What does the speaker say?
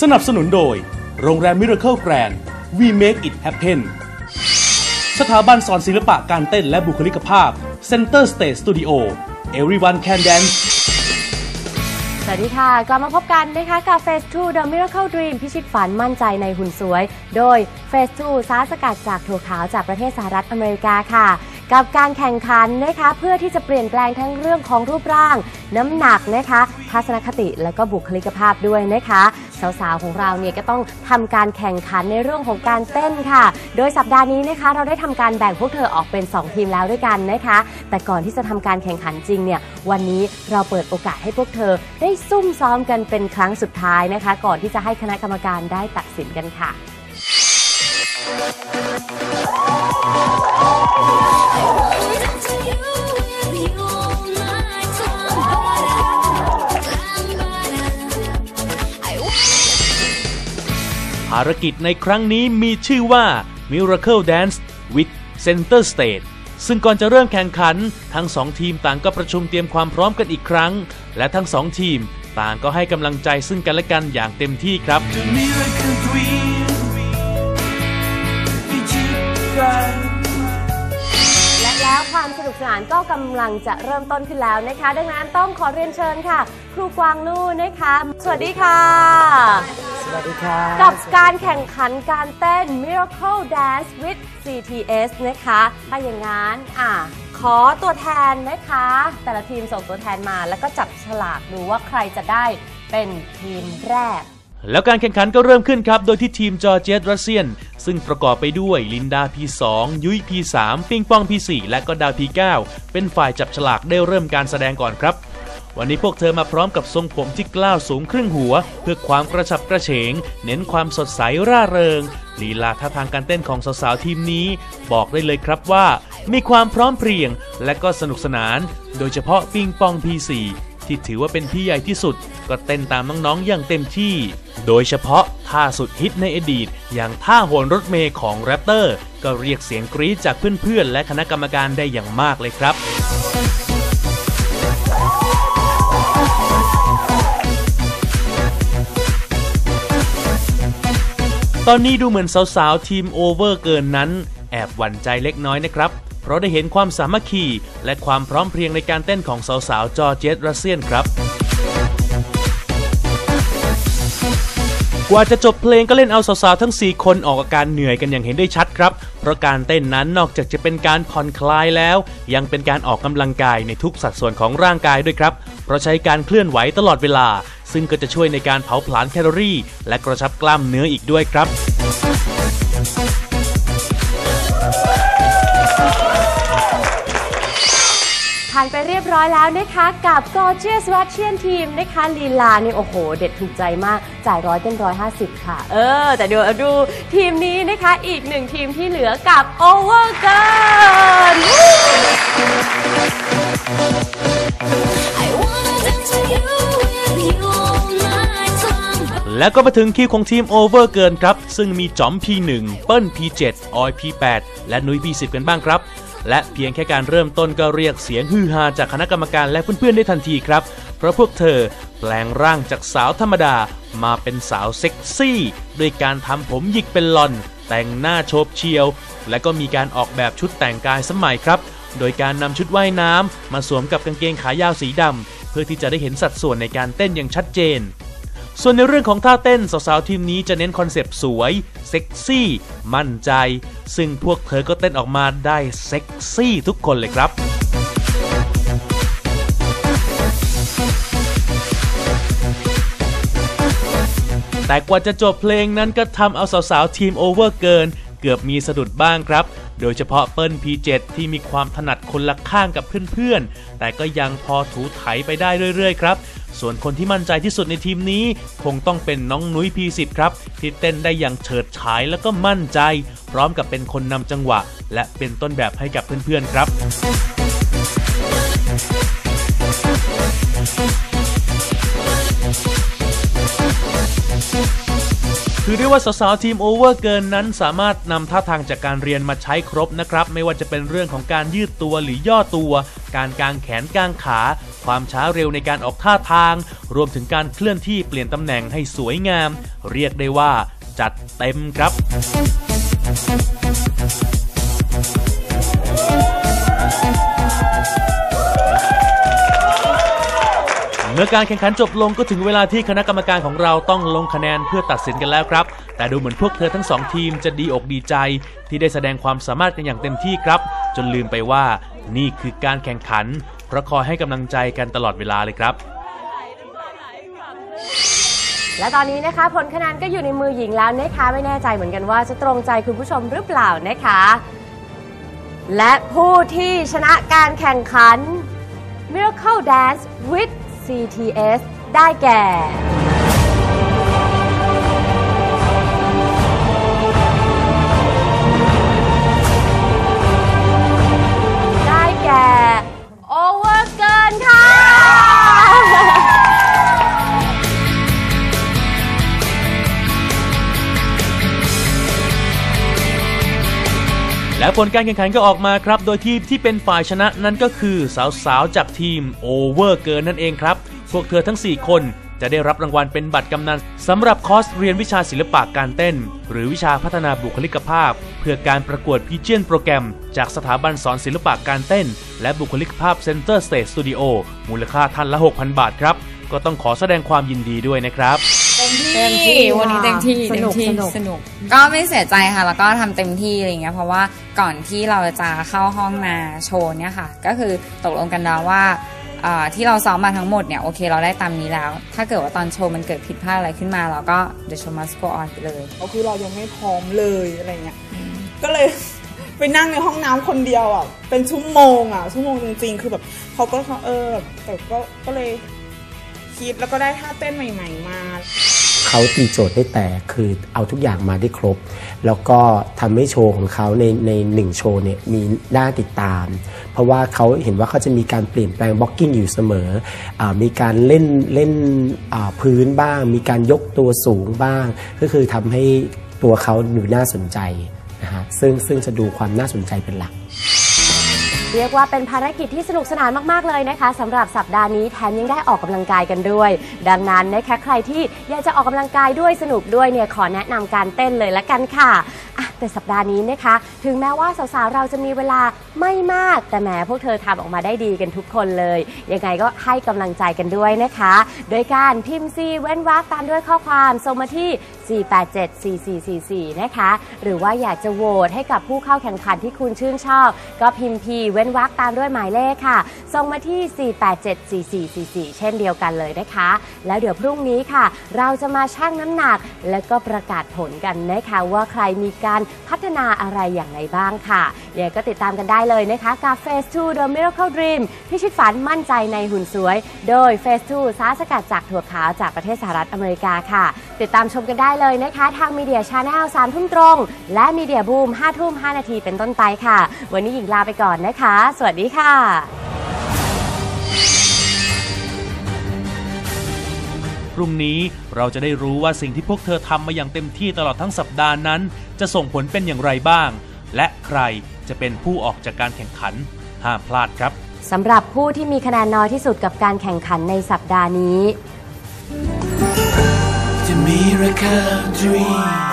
สนับสนุนโดย โรงแรมมิราเคิลแกรนด์ We Make It Happen สถาบันสอนศิลปะการเต้นและบุคลิกภาพ Center Stage Studio Everyone Can Dance สวัสดีค่ะ กลับมาพบกันนะคะกับ Phase 2 The Miracle Dream พิชิตฝันมั่นใจในหุ่นสวย โดย Phase 2สารสกัดจากถั่วขาวจากประเทศสหรัฐอเมริกาค่ะ กับการแข่งขันนะคะเพื่อที่จะเปลี่ยนแปลงทั้งเรื่องของรูปร่าง น้ำหนักนะคะ ทัศนคติและก็บุคลิกภาพด้วยนะคะ สาวๆของเราเนี่ยก็ต้องทำการแข่งขันในเรื่องของการเต้นค่ะ โดยสัปดาห์นี้นะคะ เราได้ทำการแบ่งพวกเธอออกเป็น 2 ทีมแล้วด้วยกันนะคะ แต่ก่อนที่จะทำการแข่งขันจริงเนี่ยวันนี้เราเปิดโอกาสให้พวกเธอได้ซุ่มซ้อมกันเป็นครั้งสุดท้ายนะคะ ก่อนที่จะให้คณะกรรมการได้ตัดสินกันค่ะ ภารกิจในครั้งนี้มีชื่อว่า Miracle Dance with Center Stage ซึ่งก่อนจะเริ่มแข่งขัน ทั้งสองทีมต่างก็ประชุมเตรียมความพร้อมกันอีกครั้ง และทั้งสองทีมต่างก็ให้กำลังใจซึ่งกันและกันอย่างเต็มที่ครับ และแล้วความสนุกสนานก็กำลังจะเริ่มต้นขึ้นแล้วนะคะ ดังนั้นต้องขอเรียนเชิญค่ะ ครูกวางลู่นะคะ สวัสดีค่ะ วัสดีค่ะกับการแข่งขันการเต้น Miracle Dance with CTS นะคะถ้าอย่างนั้นอะขอตัวแทนนะคะ แต่ละทีมส่งตัวแทนมา แล้วก็จับฉลากดูว่าใครจะได้เป็นทีมแรก แล้วการแข่งขันก็เริ่มขึ้นครับ โดยที่ทีมจอร์เจสรัสเซียน ซึ่งประกอบไปด้วยลินดา P2 ยุ้ย P3 ปิงปอง P4 และก็ดาว P9 เป็นฝ่ายจับฉลากได้เริ่มการแสดงก่อนครับ วันนี้พวกเธอมาพร้อมกับทรงผมที่กล้าวสูงครึ่งหัว เพื่อความกระฉับกระเฉง เน้นความสดใสร่าเริงลีลาท่าทางการเต้นของสาวๆทีมนี้ บอกได้เลยครับว่า มีความพร้อมเพรียง และก็สนุกสนาน โดยเฉพาะปิงปอง P4 ที่ถือว่าเป็นพี่ใหญ่ที่สุด ก็เต้นตามน้องๆอย่างเต็มที่ โดยเฉพาะท่าสุดฮิตในอดีต อย่างท่าโหนรถเมย์ของแรปเตอร์ ก็เรียกเสียงกรี๊ดจากเพื่อนๆและคณะกรรมการได้อย่างมากเลยครับ ตอนนี้ดูเหมือนสาวๆ ทีมโอเวอร์เกินนั้น แอบหวั่นใจเล็กน้อยนะครับ เพราะได้เห็นความสามัคคี และความพร้อมเพรียงในการเต้นของสาวๆ จอร์เจสรัสเซียนครับ กว่าจะจบเพลงก็เล่นเอาสาวๆ ทั้ง 4 คนออกอาการเหนื่อยกันอย่างเห็นได้ชัดครับ เพราะการเต้นนั้นนอกจากจะเป็นการผ่อนคลายแล้ว ยังเป็นการออกกำลังกายในทุกสัดส่วนของร่างกายด้วยครับ ราะใช้การเคลื่อนไหวตลอดเวลา ซึ่งก็จะช่วยในการเผาผลาญแคลอรี่ และกระชับกล้ามเนื้ออีกด้วยครับผ่านไปเรียบร้อยแล้วนะคะกับ Gorgeous Russian Team นะคะลีลาเนี่ยโอ้โห เด็ดถูกใจมาก จ่ายร้อยเต้นร้อยห้าสิบค่ะ เออ แต่เดี๋ยวดูทีมนี้นะคะอีกหนึ่งทีมที่เหลือกับ Over Girl แล้วก็มาถึงคิวของทีมโอเวอร์เกินครับ ซึ่งมีจอม P1 เปิ้ล P7 ออย P8 และนุ้ย P10 กันบ้างครับ และเพียงแค่การเริ่มต้นก็เรียกเสียงฮือฮาจากคณะกรรมการและเพื่อนๆได้ทันทีครับ เพราะพวกเธอแปลงร่างจากสาวธรรมดามาเป็นสาวเซ็กซี่ด้วยการทำผมหยิกเป็นลอน แต่งหน้าโฉบเฉียว และก็มีการออกแบบชุดแต่งกายสมัยครับ โดยการนำชุดว่ายน้ำมาสวมกับกางเกงขายาวสีดำเพื่อที่จะได้เห็นสัดส่วนในการเต้นอย่างชัดเจน ส่วนในเรื่องของท่าเต้นสาวๆทีมนี้จะเน้นคอนเซปต์สวย เซ็กซี่ มั่นใจ ซึ่งพวกเธอก็เต้นออกมาได้เซ็กซี่ทุกคนเลยครับแต่กว่าจะจบเพลงนั้นก็ทำเอาสาวๆทีมโอเวอร์เกิน เกือบมีสะดุดบ้างครับ โดยเฉพาะเปิ้ล P7 ที่มีความถนัดคนละข้างกับเพื่อนๆ แต่ก็ยังพอถูไถไปได้เรื่อยๆ ครับ ส่วนคนที่มั่นใจที่สุดในทีมนี้ คงต้องเป็นน้องนุ้ย P10 ครับ ที่เต้นได้อย่างเฉิดฉายแล้วก็มั่นใจ พร้อมกับเป็นคนนำจังหวะ และเป็นต้นแบบให้กับเพื่อนๆ ครับ ถือได้ว่าสาวๆทีมโอเวอร์เกินนั้นสามารถนำท่าทางจากการเรียนมาใช้ครบนะครับ ไม่ว่าจะเป็นเรื่องของการยืดตัวหรือย่อตัว การกางแขนกางขา ความช้าเร็วในการออกท่าทาง รวมถึงการเคลื่อนที่เปลี่ยนตำแหน่งให้สวยงาม เรียกได้ว่าจัดเต็มครับ เมื่อการแข่งขันจบลงก็ถึงเวลาที่คณะกรรมการของเราต้องลงคะแนนเพื่อตัดสินกันแล้วครับ แต่ดูเหมือนพวกเธอทั้งสองทีมจะดีอกดีใจ ที่ได้แสดงความสามารถกันอย่างเต็มที่ครับ จนลืมไปว่านี่คือการแข่งขัน เพราะคอยให้กำลังใจกันตลอดเวลาเลยครับและตอนนี้นะคะผลคะแนนก็อยู่ในมือหญิงแล้วนะคะไม่แน่ใจเหมือนกันว่าจะตรงใจคุณผู้ชมหรือเปล่านะคะ และผู้ที่ชนะการแข่งขัน Miracle Dance with CTS ได้แก่ และผลการแข่งขันก็ออกมาครับ โดยทีมที่เป็นฝ่ายชนะนั่นก็คือสาวๆจากทีมโอเวอร์เกินนั่นเองครับ พวกเธอทั้ง 4 คนจะได้รับรางวัลเป็นบัตรกำนันสำหรับคอร์สเรียนวิชาศิลปะการเต้น หรือวิชาพัฒนาบุคลิกภาพ เพื่อการประกวดพีเจียนโปรแกรม จากสถาบันสอนศิลปะการเต้น และบุคลิกภาพเซ็นเตอร์สเต e สตูดิโอมูลค่าท่านละ 6,000 บาทครับ ก็ต้องขอแสดงความยินดีด้วยนะครับเต็มที่วันนี้เต็มที่สนุกเต็มที่สนุกสนุกก็ไม่เสียใจค่ะ แล้วก็ทำเต็มที่อะไรเงี้ยเพราะว่า ก่อนที่เราจะเข้าห้องมาโชว์เนี่ยค่ะ ก็คือตกลงกันแล้วว่าอ่าที่เราซ้อมมาทั้งหมดเนี่ยโอเคเราได้ตามนี้แล้ว ถ้าเกิดว่าตอนโชว์มันเกิดผิดพลาดอะไรขึ้นมาเราก็ the show must go on ไปเลยก็คือเรายังไม่พร้อมเลยอะไรเงี้ยก็เลยไปนั่งในห้องน้ำคนเดียวอะเป็นชั่วโมงอะชั่วโมงจริงๆ คือแบบเขาก็เออแบบแต่ก็ก็เลยคิดแล้วก็ได้ท่าเต้นใหม่ ๆ มา เขาตีโจทย์ได้แต่คือเอาทุกอย่างมาได้ครบ แล้วก็ทำให้โชว์ของเขาในในหนึ่งโชว์เนี่ยมีน่าติดตาม เพราะว่าเขาเห็นว่าเขาจะมีการเปลี่ยนแปลงบล็อกกิ้งอยู่เสมออมีการเล่นเล่นพื้นบ้าง มีการยกตัวสูงบ้าง ก็คือทำให้ตัวเขาดูน่าสนใจนะฮะซึ่งซึ่งจะดูความน่าสนใจเป็นหลัก เรียกว่าเป็นภารกิจที่สนุกสนานมากๆเลยนะคะสำหรับสัปดาห์นี้แถมยังได้ออกกำลังกายกันด้วย ดังนั้นนะคะใครที่อยากจะออกกำลังกายด้วยสนุกด้วยเนี่ยขอแนะนำการเต้นเลยละกันค่ะอะ แต่สัปดาห์นี้นะคะ ถึงแม้ว่าสาวๆเราจะมีเวลาไม่มาก แต่แหมพวกเธอทำออกมาได้ดีกันทุกคนเลย ยังไงก็ให้กำลังใจกันด้วยนะคะ โดยการพิมพ์ซีเว้นวรรคตามด้วยข้อความส่งมาที่4874444 นะคะ หรือว่าอยากจะโหวตให้กับผู้เข้าแข่งขันที่คุณชื่นชอบ ก็พิมพ์พีเว้นวรรคตามด้วยหมายเลขค่ะ ส่งมาที่ 4874444 เช่นเดียวกันเลยนะคะ แล้วเดี๋ยวพรุ่งนี้ค่ะ เราจะมาชั่งน้ำหนัก แล้วก็ประกาศผลกันนะคะว่าใครมีการพัฒนาอะไรอย่างไรบ้างค่ะยังก็ติดตามกันได้เลยนะคะกับ Phase 2 The Miracle Dream พิชิตฝันมั่นใจในหุ่นสวย โดย Phase 2สารสกัดจากถั่วขาวจากประเทศสหรัฐอเมริกาค่ะ ติดตามชมกันได้เลยนะคะ ทางมีเดียชาแนล3ทุ่มตรง และมีเดียบูม5ทุ่ม5นาทีเป็นต้นไปค่ะ วันนี้หญิงลาไปก่อนนะคะ สวัสดีค่ะพรุ่งนี้เราจะได้รู้ว่าสิ่งที่พวกเธอทำมาอย่างเต็มที่ตลอดทั้งสัปดาห์นั้น จะส่งผลเป็นอย่างไรบ้าง และใครจะเป็นผู้ออกจากการแข่งขัน ห้ามพลาดครับสำหรับผู้ที่มีคะแนนน้อยที่สุดกับการแข่งขันในสัปดาห์นี้ The miracle dream